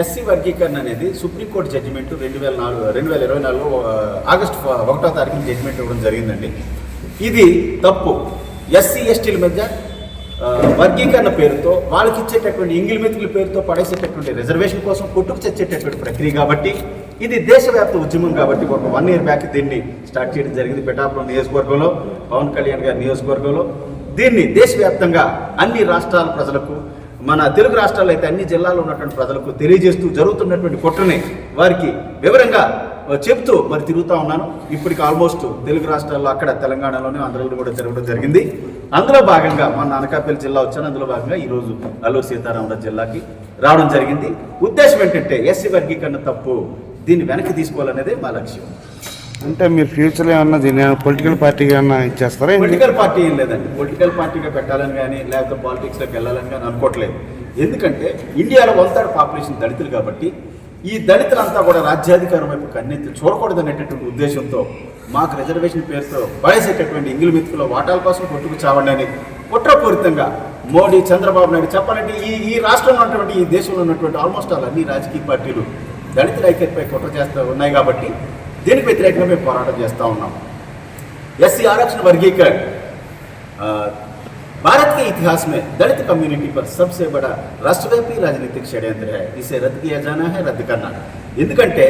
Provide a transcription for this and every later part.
SC వర్గీకరణ అనేది supreme court judgement రెండు వేల నాలుగు రెండు వేల ఇరవై నాలుగు ఆగస్టు ఒకటో తారీఖున జడ్జిమెంట్ ఇవ్వడం జరిగిందండి. ఇది తప్పు. ఎస్సీ ఎస్టీల మధ్య వర్గీకరణ పేరుతో వాళ్ళకి ఇచ్చేటటువంటి ఇంగిల్ మెతుకుల పేరుతో పడేసేటటువంటి రిజర్వేషన్ కోసం కొట్టుకు చచ్చేటటువంటి ప్రక్రియ కాబట్టి ఇది దేశవ్యాప్త ఉద్యమం కాబట్టి ఒక వన్ ఇయర్ బ్యాక్ దీన్ని స్టార్ట్ చేయడం జరిగింది పిఠాపురం నియోజకవర్గంలో పవన్ కళ్యాణ్ గారి నియోజకవర్గంలో. దీన్ని దేశవ్యాప్తంగా అన్ని రాష్ట్రాల ప్రజలకు మన తెలుగు రాష్ట్రాల్లో అయితే అన్ని జిల్లాల్లో ఉన్నటువంటి ప్రజలకు తెలియజేస్తూ జరుగుతున్నటువంటి కుట్రని వారికి వివరంగా చెప్తూ మరి తిరుగుతూ ఉన్నాను. ఇప్పటికి ఆల్మోస్ట్ తెలుగు రాష్ట్రాల్లో అక్కడ తెలంగాణలోనే ఆంధ్రలో కూడా జరగడం జరిగింది. అందులో భాగంగా మన అనకాపల్లి జిల్లా వచ్చాను. అందులో భాగంగా ఈరోజు అల్లూరు సీతారామరాజు జిల్లాకి రావడం జరిగింది. ఉద్దేశం ఏంటంటే ఎస్సీ వర్గీకరణ తప్పు దీన్ని వెనక్కి తీసుకోవాలనేదే మా లక్ష్యం. అంటే మీరు ఫ్యూచర్లో ఏమన్నా దీన్ని పొలిటికల్ పార్టీగా ఏమన్నా ఇచ్చేస్తారా పొలిటికల్ పార్టీ ఏం లేదండి. పొలిటికల్ పార్టీగా పెట్టాలని కానీ లేకపోతే పాలిటిక్స్లోకి వెళ్ళాలని కానీ అనుకోవట్లేదు. ఎందుకంటే ఇండియాలో వన్ థర్డ్ పాపులేషన్ దళితులు కాబట్టి ఈ దళితులంతా కూడా రాజ్యాధికారం వైపు కన్నెత్తి చూడకూడదు అనేటటువంటి ఉద్దేశంతో మాకు రిజర్వేషన్ పేరుతో పడేసేటటువంటి ఇంగిలి మెతుకులో వాటాల కోసం కొట్టుకు చావండి అని కుట్రపూరితంగా మోడీ చంద్రబాబు నాయుడు చెప్పాలంటే ఈ ఈ రాష్ట్రంలో ఉన్నటువంటి ఈ దేశంలో ఉన్నటువంటి ఆల్మోస్ట్ ఆల్ అన్ని రాజకీయ పార్టీలు దళితుల ఐక్యతపై కుట్ర చేస్తూ ఉన్నాయి కాబట్టి దీనికి వ్యతిరేకంగా మేము పోరాటం చేస్తూ ఉన్నాం एससी आरक्षण वर्गीकरण अ, भारत के इतिहास में दलित कम्युनिटी पर सबसे बड़ा राष्ट्रव्यापी राजनीतिक षड्यंत्र है इसे रद्द किया जाना है रद्द करना ఎందుకంటే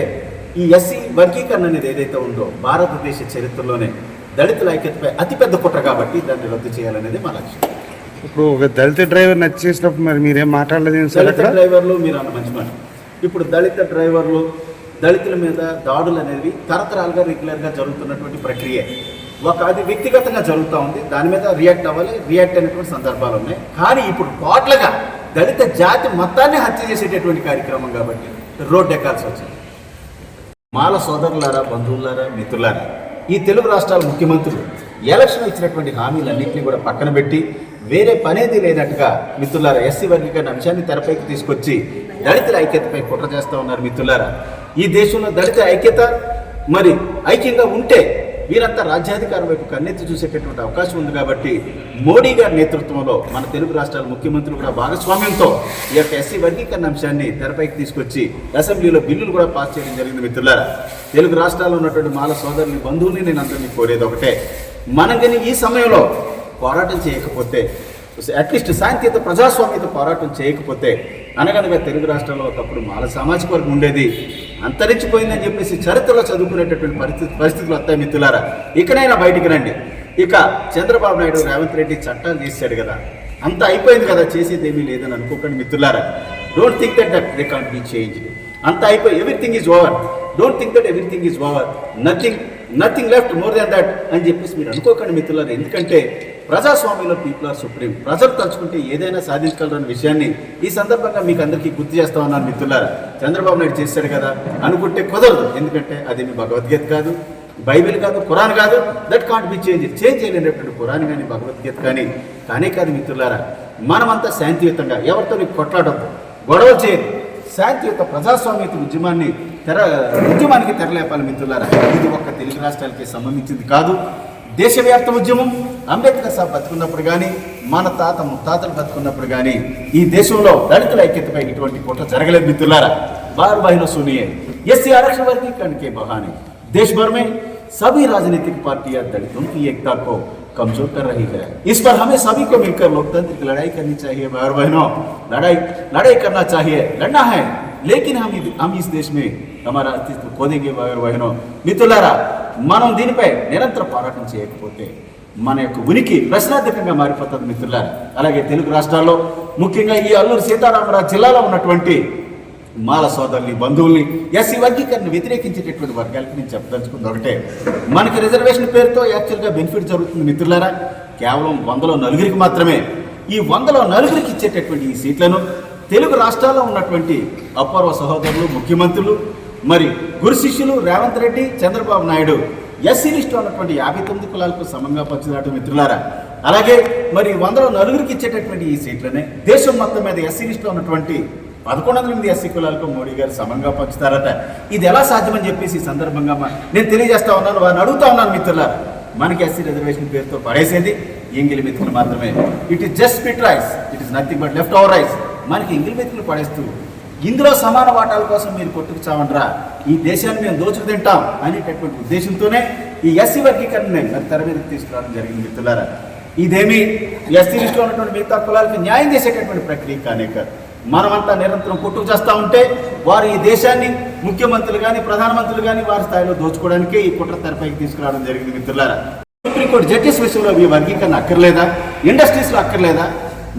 ఈ ఎస్సీ వర్గీకరణ అనేది ఏదైతే ఉందో భారతదేశ చరిత్రలోనే దళితుల ఐక్యతపై అతిపెద్ద కుట్ర కాబట్టి దాన్ని రద్దు చేయాలనేది మా లక్ష్యం ఇప్పుడు ఒక దళిత డ్రైవర్ నచ్చేసినప్పుడు మరి మీరేం మాట్లాడలేదు ఏంటి సార్ దళిత అక్కడ డ్రైవర్లు మీరు అన్న మంచి మాట ఇప్పుడు దళిత డ్రైవర్లు దళితుల మీద దాడులు అనేవి తరతరాలుగా రెగ్యులర్గా జరుగుతున్నటువంటి ప్రక్రియ. ఒక అది వ్యక్తిగతంగా జరుగుతూ ఉంది. దాని మీద రియాక్ట్ అవ్వాలి. రియాక్ట్ అయినటువంటి సందర్భాలు ఉన్నాయి. కానీ ఇప్పుడు కోట్లగా దళిత జాతి మొత్తాన్ని హత్య చేసేటటువంటి కార్యక్రమం కాబట్టి రోడ్డు ఎక్కాల్సి వచ్చింది. మాల సోదరులారా బంధువులారా మిత్రులారా ఈ తెలుగు రాష్ట్రాల ముఖ్యమంత్రులు ఎలక్షన్ ఇచ్చినటువంటి హామీలన్నింటినీ కూడా పక్కన పెట్టి వేరే పనేది లేనట్టుగా మిత్రులారా ఎస్సీ వర్గీకరణ అంశాన్ని తెరపైకి తీసుకొచ్చి దళితుల ఐక్యతపై కుట్ర చేస్తూ ఉన్నారు మిత్రులారా. ఈ దేశంలో దళిత ఐక్యత మరి ఐక్యంగా ఉంటే వీరంతా రాజ్యాధికారం వైపు కన్నెత్తి చూసేటటువంటి అవకాశం ఉంది కాబట్టి మోడీ గారి నేతృత్వంలో మన తెలుగు రాష్ట్రాల ముఖ్యమంత్రులు కూడా భాగస్వామ్యంతో ఈ యొక్క ఎస్సీ వర్గీకరణ అంశాన్ని తెరపైకి తీసుకొచ్చి అసెంబ్లీలో బిల్లులు కూడా పాస్ చేయడం జరిగింది మిత్రులారా. తెలుగు రాష్ట్రాల్లో ఉన్నటువంటి మాల సోదరుని బంధువుని నేను అందరినీ కోరేది ఒకటే. మనం కానీ ఈ సమయంలో పోరాటం చేయకపోతే అట్లీస్ట్ శాంతియుత ప్రజాస్వామ్యత పోరాటం చేయకపోతే అనగనగా తెలుగు రాష్ట్రాల్లో ఒకప్పుడు మాల సామాజిక వర్గం ఉండేది. అంతరించిపోయిందని చెప్పేసి చరిత్రలో చదువుకునేటటువంటి పరిస్థితి పరిస్థితులు వస్తాయి మిత్రులారా. ఇకనైనా బయటికి రండి. ఇక చంద్రబాబు నాయుడు రేవంత్ రెడ్డి చట్టాలు చేశాడు కదా. అంత అయిపోయింది కదా చేసేది ఏమీ లేదని అనుకోకండి మిత్రులారా. Don't think that that they can't change అంత అయిపోయి everything is over don't think that everything is over nothing nothing left more than that అని చెప్పేసి మీరు అనుకోకండి మిత్రులారా. ఎందుకంటే ప్రజాస్వామ్యంలో పీపుల్ ఆర్ సుప్రీం ప్రజలు తలుచుకుంటే ఏదైనా సాధించగలరన్న విషయాన్ని ఈ సందర్భంగా మీకు అందరికీ గుర్తు చేస్తా ఉన్నాను మిత్రులారా. చంద్రబాబు నాయుడు చేశాడు కదా అనుకుంటే కుదరదు. ఎందుకంటే అది మీ భగవద్గీత కాదు బైబిల్ కాదు ఖురాన్ కాదు. That can't be change change చేయలేనటువంటి ఖురాన్ కానీ భగవద్గీత కానీ. కానే కాదు మిత్రులారా మనమంతా శాంతియుతంగా ఎవరితో నీకు కొట్లాడద్దు గొడవ చేయదు శాంతియుత ప్రజాస్వామ్యత ఉద్యమాన్ని తెర ఉద్యమానికి తెరలేపాలి మిత్రులారా. ఇది ఒక్క తెలుగు రాష్ట్రాలకి సంబంధించింది కాదు. దేశవ్యాప్త ఉద్యమం అంబేద్కర్ సాబ్ బతుకున్నప్పుడు కానీ మన తాత ముత్తాతలు బతుకున్నప్పుడు కానీ ఈ దేశంలో దళితుల ఐక్యతపై ఇటువంటి కుట్ర జరగలేదు మిత్రులారా बार बहनों सुनिए एससी आरक्षण वर्गीकरण के बहाने देश भर में सभी राजनीतिक पार्टियां दलितों की एकता को कमजोर कर रही है इस पर हमें सभी को मिलकर लोकतंत्र की लड़ाई करनी चाहिए भाई बहनों लड़ाई लड़ाई करना चाहिए लड़ना है लेकिन हम इद- हम इस देश में हमारा अस्तित्व खो देंगे भाई बहनों మిత్రులారా మనం దీనిపై నిరంతర పోరాటం చేయకపోతే మన యొక్క ఉనికి ప్రశ్నార్థకంగా మారిపోతుంది మిత్రులారా. అలాగే తెలుగు రాష్ట్రాల్లో ముఖ్యంగా ఈ అల్లూరు సీతారామరాజు జిల్లాలో ఉన్నటువంటి మాల సోదరుని బంధువుల్ని ఎస్సీ వర్గీకరణ వ్యతిరేకించేటటువంటి వర్గాలకి నేను చెప్పదలుచుకుంది ఒకటే. మనకి రిజర్వేషన్ పేరుతో యాక్చువల్గా బెనిఫిట్ జరుగుతుంది మిత్రులారా. కేవలం వందలో నలుగురికి మాత్రమే. ఈ వందలో నలుగురికి ఇచ్చేటటువంటి ఈ సీట్లను తెలుగు రాష్ట్రాల్లో ఉన్నటువంటి అపూర్వ సహోదరులు ముఖ్యమంత్రులు మరి గురు శిష్యులు రేవంత్ రెడ్డి చంద్రబాబు నాయుడు ఎస్సీ లిస్టు ఉన్నటువంటి యాభై తొమ్మిది కులాలకు సమంగా పంచుదాటం మిత్రులారా. అలాగే మరి వందలో నలుగురికి ఇచ్చేటటువంటి ఈ సీట్లనే దేశం మొత్తం మీద ఎస్సీ లిస్టులో ఉన్నటువంటి పదకొండు వందల ఎనిమిది ఎస్సీ కులాలకు మోడీ గారు సమంగా పంచుతారట ఇది ఎలా సాధ్యమని చెప్పేసి ఈ సందర్భంగా నేను తెలియజేస్తా ఉన్నాను వారిని అడుగుతా ఉన్నాను మిత్రులారా. మనకి ఎస్సీ రిజర్వేషన్ పేరుతో పడేసేది ఎంగిలి మెతుకులు మాత్రమే. It is just spit rice it is nothing but left over rice మనకి ఎంగిలి మెతుకులు పడేస్తూ ఇందులో సమాన వాటాల కోసం మీరు కొట్టుకు చావండ్రా ఈ దేశాన్ని మేము దోచుకు తింటాం అనేటటువంటి ఉద్దేశంతోనే ఈ ఎస్సీ వర్గీకరణని మరి తెర మీదకి తీసుకురావడం జరిగింది మిత్రులారా. ఇదేమి ఎస్సీ లిస్టులో ఉన్నటువంటి మిగతా కులాలకు న్యాయం చేసేటటువంటి ప్రక్రియ కానే కాదు. మనమంతా నిరంతరం కొట్టుకు చేస్తూ ఉంటే వారు ఈ దేశాన్ని ముఖ్యమంత్రులు కానీ ప్రధానమంత్రులు కానీ వారి స్థాయిలో దోచుకోవడానికి ఈ కుట్ర తెరపైకి తీసుకురావడం జరిగింది మిత్రులారా. సుప్రీంకోర్టు జడ్జెస్ విషయంలో ఈ వర్గీకరణ అక్కర్లేదా? ఇండస్ట్రీస్లో అక్కర్లేదా?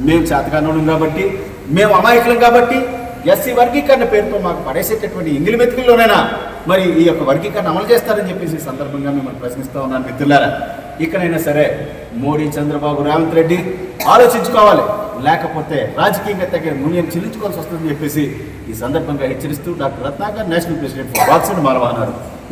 మేము చేతకానోళ్ళం కాబట్టి మేము అమాయకులం కాబట్టి ఎస్సీ వర్గీకరణ పేరుతో మాకు పడేసేటటువంటి ఇంగిలి మెతుకుల్లోనైనా మరి ఈ యొక్క వర్గీకరణ అమలు చేస్తారని చెప్పేసి ఈ సందర్భంగా మిమ్మల్ని ప్రశ్నిస్తూ ఉన్నాను మిత్రులారా. ఇక్కడైనా సరే మోడీ చంద్రబాబు రేవంత్ రెడ్డి ఆలోచించుకోవాలి. లేకపోతే రాజకీయంగా తగిన మూల్యం చెల్లించుకోవాల్సి వస్తుందని చెప్పేసి ఈ సందర్భంగా హెచ్చరిస్తూ doctor Ratnakar national president for box